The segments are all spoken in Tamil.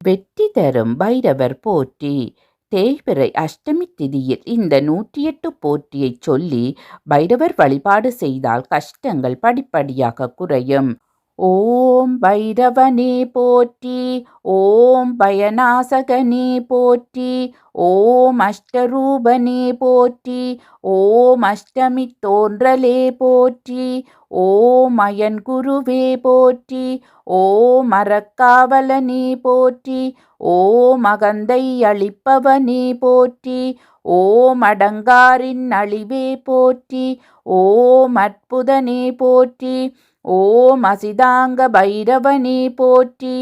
வெற்றி தரும் பைரவர் போற்றி. தேய்பிறை அஷ்டமி திதியில் இந்த நூற்றி எட்டு போற்றியைச் சொல்லி பைரவர் வழிபாடு செய்தால் கஷ்டங்கள் படிப்படியாக குறையும். ஓம் பைரவனே போற்றி ஓம் பயநாசகனே போற்றி ஓம் அஷ்டரூபனே போற்றி ஓம் அஷ்டமி தோன்றலே போற்றி ஓம் அயன் குருவே போற்றி ஓம் அறக்காவலனே போற்றி ஓம் அகந்தை அளிப்பவனே போற்றி ஓம் அடங்காரின் அழிவே போற்றி ஓம் அற்புதனே போற்றி ஓம் அசிதாங்க பைரவனே போற்றி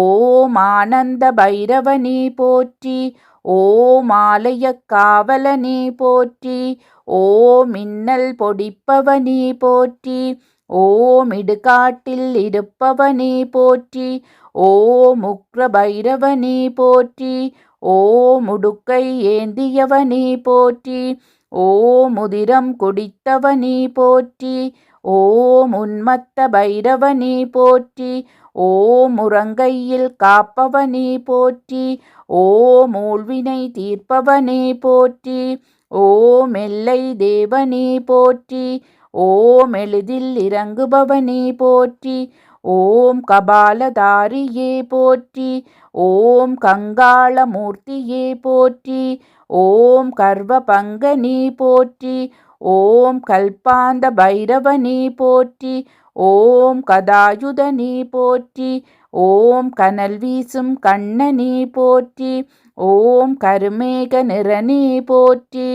ஓம் ஆனந்த பைரவனே போற்றி ஓம் ஆலய காவலனே போற்றி ஓம் மின்னல் பொடிப்பவனே போற்றி ஓம் இடுகாட்டில் இருப்பவனே போற்றி ஓம் உக்ர பைரவனே போற்றி ஓம் உடுக்கை ஏந்தியவனே போற்றி ஓம் முதிரம் குடித்தவனே போற்றி ஓம் உன்மத்த பைரவனே போற்றி ஓம் முரங்கையில் காப்பவனே போற்றி ஓம் ஊழ்வினை தீர்ப்பவனே போற்றி ஓம் எல்லை தேவனே போற்றி ஓம் எளிதில் இறங்குபவனே போற்றி ஓம் கபாலதாரியே போற்றி ஓம் கங்காளமூர்த்தியே போற்றி ஓம் கர்வ பங்க நீ போற்றி ஓம் கல்பாந்த பைரவ நீ போற்றி ஓம் கதாயுத நீ போற்றி ஓம் கனல் வீசும் கண்ணனே போற்றி ஓம் கருமேக நிறனே போற்றி.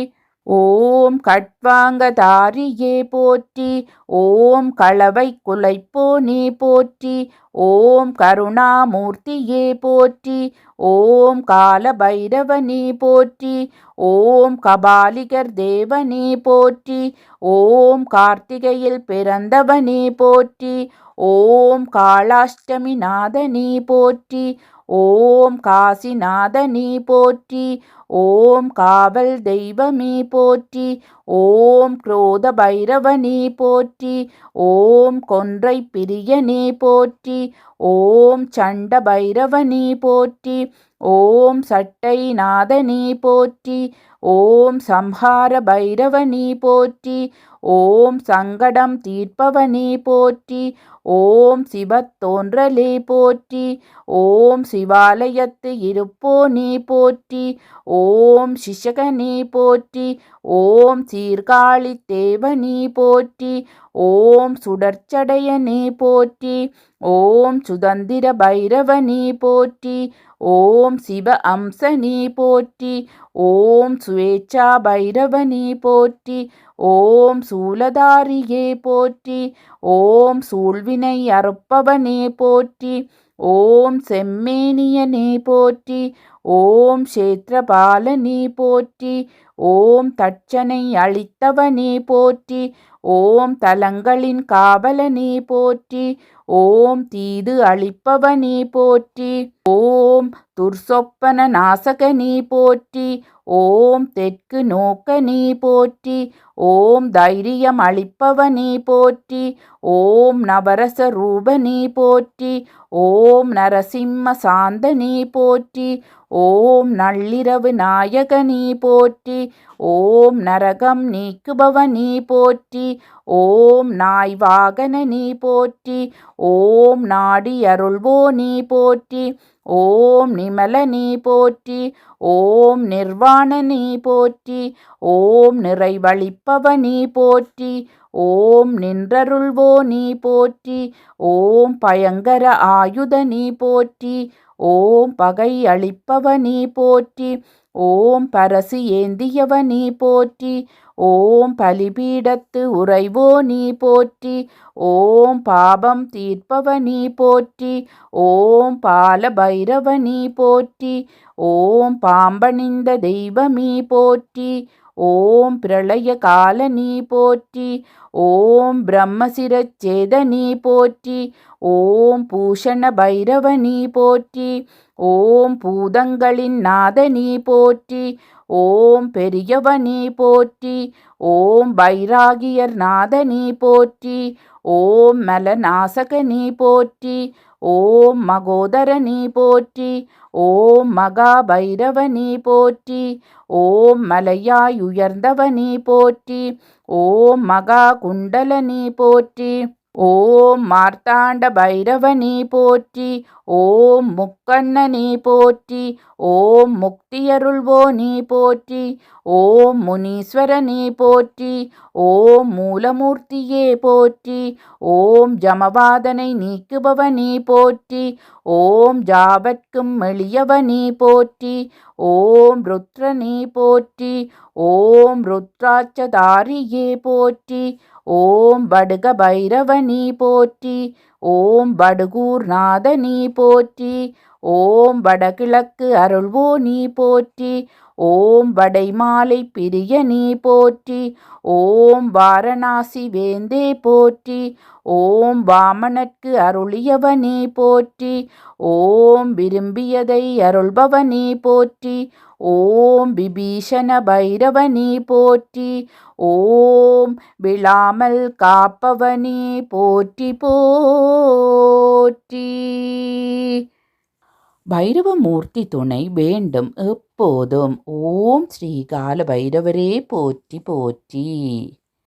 ஓம் கட்வாங்கதாரியே போற்றி ஓம் களவை குலைப்போனே போற்றி ஓம் கருணாமூர்த்தியே போற்றி ஓம் காலபைரவனே போற்றி ஓம் கபாலிகர் தேவனே போற்றி ஓம் கார்த்திகையில் பிறந்தவனே போற்றி ஓம் காளாஷ்டமி நாதனே போற்றி ஓம் காசிநாதனே போற்றி ஓம் காவல் தெய்வமே போற்றி ஓம் குரோத பைரவனே போற்றி ஓம் கொன்றை பிரியனே போற்றி ஓம் சண்ட பைரவனே போற்றி ஓம் சட்டை நாதனே போற்றி ஓம் சம்ஹார பைரவனே போற்றி ஓம் சங்கடம் தீர்ப்பவனே போற்றி ஓம் சிவத்தோன்றலே போற்றி ஓம் சிவாலயத்து இருப்போனே போற்றி ஓம் சிஷகனே போற்றி ஓம் சீர்காழி தேவனே போற்றி ஓம் சுடர்ச்சடையனே போற்றி ஓம் சுதந்திர பைரவனே போற்றி ஓம் சிவ அம்சனே போற்றி ஓம் சுவேச்சா பைரவனே போற்றி ஓம் சூலதாரியே போற்றி ஓம் சூழ்வினை அறுப்பவனே போற்றி ஓம் செம்மேனியனே போற்றி ஓம் சேத்திரபாலனே போற்றி ஓம் தட்சனை அளித்தவனே போற்றி ஓம் தலங்களின் காவலனே போற்றி ஓம் தீது அளிப்பவனே போற்றி ஓம் துர்சொப்பன நாசகனே போற்றி ஓம் தெற்கு நோக்கனே போற்றி ஓம் தைரியம் அளிப்பவனே போற்றி ஓம் நவரச ரூபனே போற்றி ஓம் நரசிம்ம சாந்தனே போற்றி ஓம் நள்ளிரவு நாயகனே போற்றி ஓம் நரகம் நீக்குபவனி போற்றி ஓம் நாய் வாகன நீ போற்றி ஓம் நாடி அருள்வோ நீ போற்றி ஓம் நிமல நீ போற்றி ஓம் நிர்வாண நீ போற்றி ஓம் நிறைவழிப்பவனே போற்றி ஓம் நின்றருள்வோ நீ போற்றி ஓம் பயங்கர ஆயுத நீ போற்றி ஓம் பகை அளிப்பவ நீ போற்றி ஓம் பரசு ஏந்தியவ நீ போற்றி ஓம் பலிபீடத்து உறைவோ நீ போற்றி ஓம் பாபம் தீர்ப்பவ நீ போற்றி ஓம் பால நீ போற்றி ஓம் பாம்பணிந்த தெய்வமீ போற்றி ஓம் பிரளய கால நீ போற்றி ஓம் பிரம்மசிரச்சேத நீ போற்றி ஓம் பூஷண பைரவ நீ போற்றி ஓம் பூதங்களின் நாத நீ போற்றி ஓம் பெரியவ நீ போற்றி ஓம் பைராகியர் நாத நீ போற்றி ஓம் மலநாசக நீ போற்றி ஓம் மகோதரனே போற்றி ஓம் மகாபைரவனே போற்றி ஓம் மலையாயுயர்ந்தவனி போற்றி ஓம் மகா குண்டலனி போற்றி. ஓம் மார்த்தாண்ட பைரவனே போற்றி ஓம் முக்கண்ணனே போற்றி ஓம் முக்தியருள்வோ நீ போற்றி ஓம் முனீஸ்வரனே போற்றி ஓம் மூலமூர்த்தியே போற்றி ஓம் ஜமவாதனை நீக்குபவனே போற்றி ஓம் ஜாவற்கும் எளியவனே போற்றி ஓம் ருத்ரனே போற்றி ஓம் ருத்ராட்சதாரியே போற்றி ஓம் படுக பைரவனே போற்றி ஓம் படுகூர் நாதனே போற்றி ஓம் வடகிழக்கு அருள்வோ நீ போற்றி ஓம் வடைமாலை பிரியனே போற்றி ஓம் வாரணாசி வேந்தே போற்றி ஓம் வாமனற்கு அருளியவனே போற்றி ஓம் விரும்பியதை அருள்பவனே போற்றி ஓம் விபீஷண பைரவனே போற்றி ஓம் விழாமல் காப்பவனே போற்றி போற்றி. பைரவமூர்த்தி துணை வேண்டும் எப்போதும். ஓம் ஸ்ரீகால பைரவரே போற்றி போற்றி.